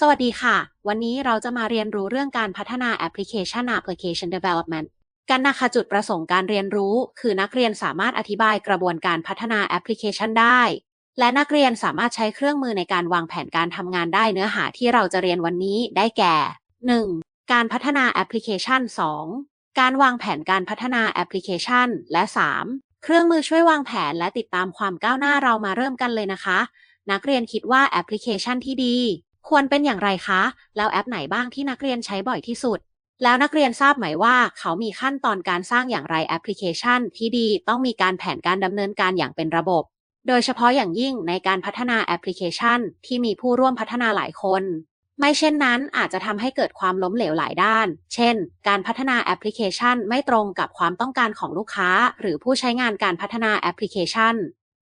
สวัสดีค่ะ วันนี้เราจะมาเรียนรู้เรื่องการพัฒนาแอปพลิเคชัน Application Development กันนะคะจุดประสงค์การเรียนรู้ คือนักเรียนสามารถอธิบายกระบวนการพัฒนาแอปพลิเคชันได้ และนักเรียนสามารถใช้เครื่องมือในการวางแผนการทำงานได้เนื้อหาที่เราจะเรียนวันนี้ได้แก่ 1. การพัฒนาแอปพลิเคชัน 2. การวางแผนการพัฒนาแอปพลิเคชัน และ 3. เครื่องมือช่วยวางแผนและติดตามความก้าวหน้าเรามาเริ่มกันเลยนะคะ นักเรียนคิดว่าแอปพลิเคชันที่ดี ควรเป็นอย่างไรคะ แล้วแอปไหนบ้างที่นักเรียนใช้บ่อยที่สุด แล้วนักเรียนทราบไหมว่า เขามีขั้นตอนการสร้างอย่างไรแอปพลิเคชัน ที่ดีต้องมีการแผนการดำเนินการอย่างเป็นระบบ โดยเฉพาะอย่างยิ่งในการพัฒนาแอปพลิเคชัน ที่มีผู้ร่วมพัฒนาหลายคน ไม่เช่นนั้นอาจจะทำให้เกิดความล้มเหลวหลายด้าน เช่น การพัฒนาแอปพลิเคชันไม่ตรงกับความต้องการของลูกค้า หรือผู้ใช้งานการพัฒนาแอปพลิเคชัน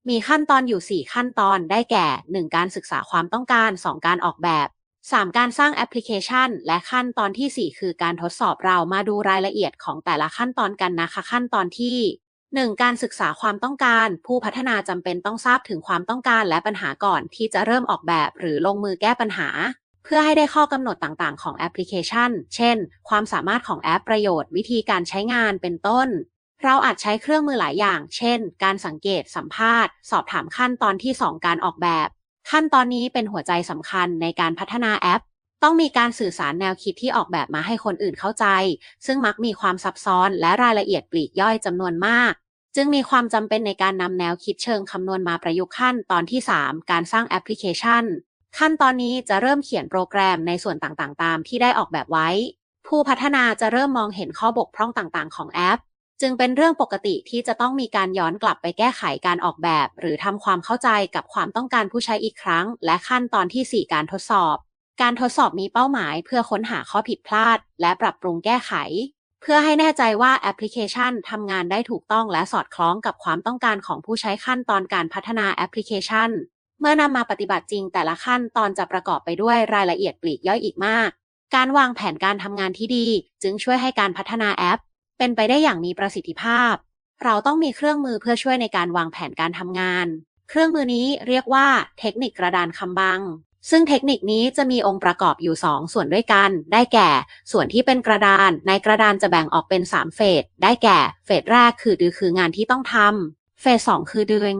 มีขั้นตอนอยู่ 4 ขั้นตอนได้แก่ 1. การศึกษาความต้องการ 2. การออกแบบ 3. การสร้างแอปพลิเคชัน และขั้นตอนที่ 4 คือการทดสอบเรามาดูรายละเอียดของแต่ละขั้นตอนกันนะคะ ขั้นตอนที่ 1. การศึกษาความต้องการ ผู้พัฒนาจำเป็นต้องทราบถึงความต้องการและปัญหาก่อนที่จะเริ่มออกแบบ หรือลงมือแก้ปัญหา เพื่อให้ได้ข้อกำหนดต่างๆ ของแอปพลิเคชัน เช่น ความสามารถของแอปประโยชน์ วิธีการใช้งานเป็นต้น เราอาจใช้เครื่องมือหลายอย่าง เช่น การสังเกต สัมภาษณ์ สอบถามขั้นตอนที่ 2 การออกแบบ ขั้นตอนนี้เป็นหัวใจสำคัญในการพัฒนาแอป ต้องมีการสื่อสารแนวคิดที่ออกแบบมาให้คนอื่นเข้าใจ ซึ่งมักมีความซับซ้อนและรายละเอียดปลีกย่อยจำนวนมาก จึงมีความจำเป็นในการนำแนวคิดเชิงคำนวณมาประยุกต์ขั้นตอนที่ 3 การสร้างแอปพลิเคชัน ขั้นตอนนี้จะเริ่มเขียนโปรแกรมในส่วนต่างๆ ตามที่ได้ออกแบบไว้ ผู้พัฒนาจะเริ่มมองเห็นข้อบกพร่องต่างๆ ของแอป จึงเป็นเรื่องปกติที่จะต้องมีการย้อนกลับไปแก้ไขการออกแบบ หรือทำความเข้าใจกับความต้องการผู้ใช้อีกครั้ง และขั้นตอนที่ 4 การทดสอบ การทดสอบมีเป้าหมายเพื่อค้นหาข้อผิดพลาด และปรับปรุงแก้ไข เพื่อให้แน่ใจว่าแอปพลิเคชันทำงานได้ถูกต้องและสอดคล้องกับความต้องการของผู้ใช้ขั้นตอนการพัฒนาแอปพลิเคชัน เมื่อนำมาปฏิบัติจริงแต่ละขั้นตอนจะประกอบไปด้วยรายละเอียดปลีกย่อยอีกมาก การวางแผนการทำงานที่ดี จึงช่วยให้การพัฒนาแอป เป็นไปได้อย่างมีประสิทธิภาพ เราต้องมีเครื่องมือเพื่อช่วยในการวางแผนการทำงาน เครื่องมือนี้เรียกว่าเทคนิคกระดานคำบัง ซึ่งเทคนิคนี้จะมีองค์ประกอบอยู่ 2 ส่วนด้วยกัน ได้แก่ ส่วนที่เป็นกระดาน ในกระดานจะแบ่งออกเป็น 3 เฟส ได้แก่ เฟสแรกคือดือคืองานที่ต้องทำ เฟส2คือดึง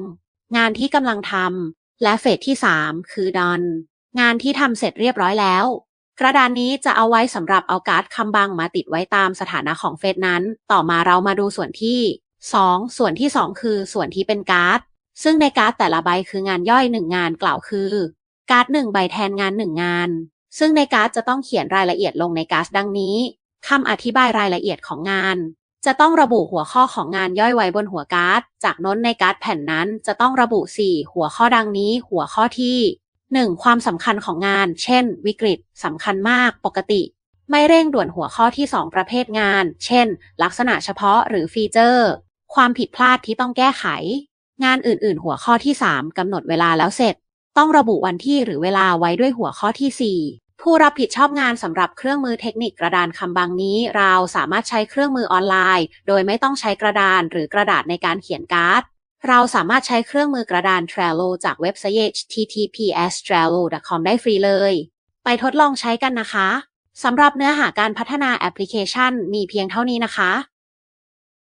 งานที่กำลังทำ และเฟสที่ 3 คือดอน งานที่ทำเสร็จเรียบร้อยแล้ว กระดานนี้จะเอาไว้สำหรับเอาการ์ดคำบังมาติดไว้ตามสถานะของเฟสนั้น ต่อมาเรามาดูส่วนที่ 2 ส่วนที่ 2 คือส่วนที่เป็นการ์ด ซึ่งในการ์ดแต่ละใบคืองานย่อยหนึ่งงานกล่าวคือ การ์ดหนึ่งใบแทนงานหนึ่งงาน ซึ่งในการ์ดจะต้องเขียนรายละเอียดลงในการ์ดดังนี้คำอธิบายรายละเอียดของงาน จะต้องระบุหัวข้อของงานย่อยไว้บนหัวการ์ด จากน้นในการ์ดแผ่นนั้นจะต้องระบุ 4 หัวข้อดังนี้ หัวข้อที่ 1. ความสำคัญของงาน เช่น วิกฤตสำคัญมากปกติ ไม่เร่งด่วนหัวข้อที่ 2 ประเภทงาน เช่น ลักษณะเฉพาะหรือฟีเจอร์ ความผิดพลาดที่ต้องแก้ไข งานอื่น ๆ หัวข้อที่ 3กำหนดเวลาแล้วเสร็จ ต้องระบุวันที่หรือเวลาไว้ด้วยหัวข้อที่ 4 ผู้รับผิดชอบงานสำหรับเครื่องมือเทคนิคกระดานคำบังนี้ เราสามารถใช้เครื่องมือออนไลน์ โดยไม่ต้องใช้กระดานหรือกระดาษในการเขียนการ์ด เราสามารถใช้เครื่องมือกระดาน Trello จากเว็บไซต์ https://trello.com ได้ฟรีเลย ไปทดลองใช้กันนะคะ สำหรับเนื้อหาการพัฒนาแอปพลิเคชันมีเพียงเท่านี้นะคะ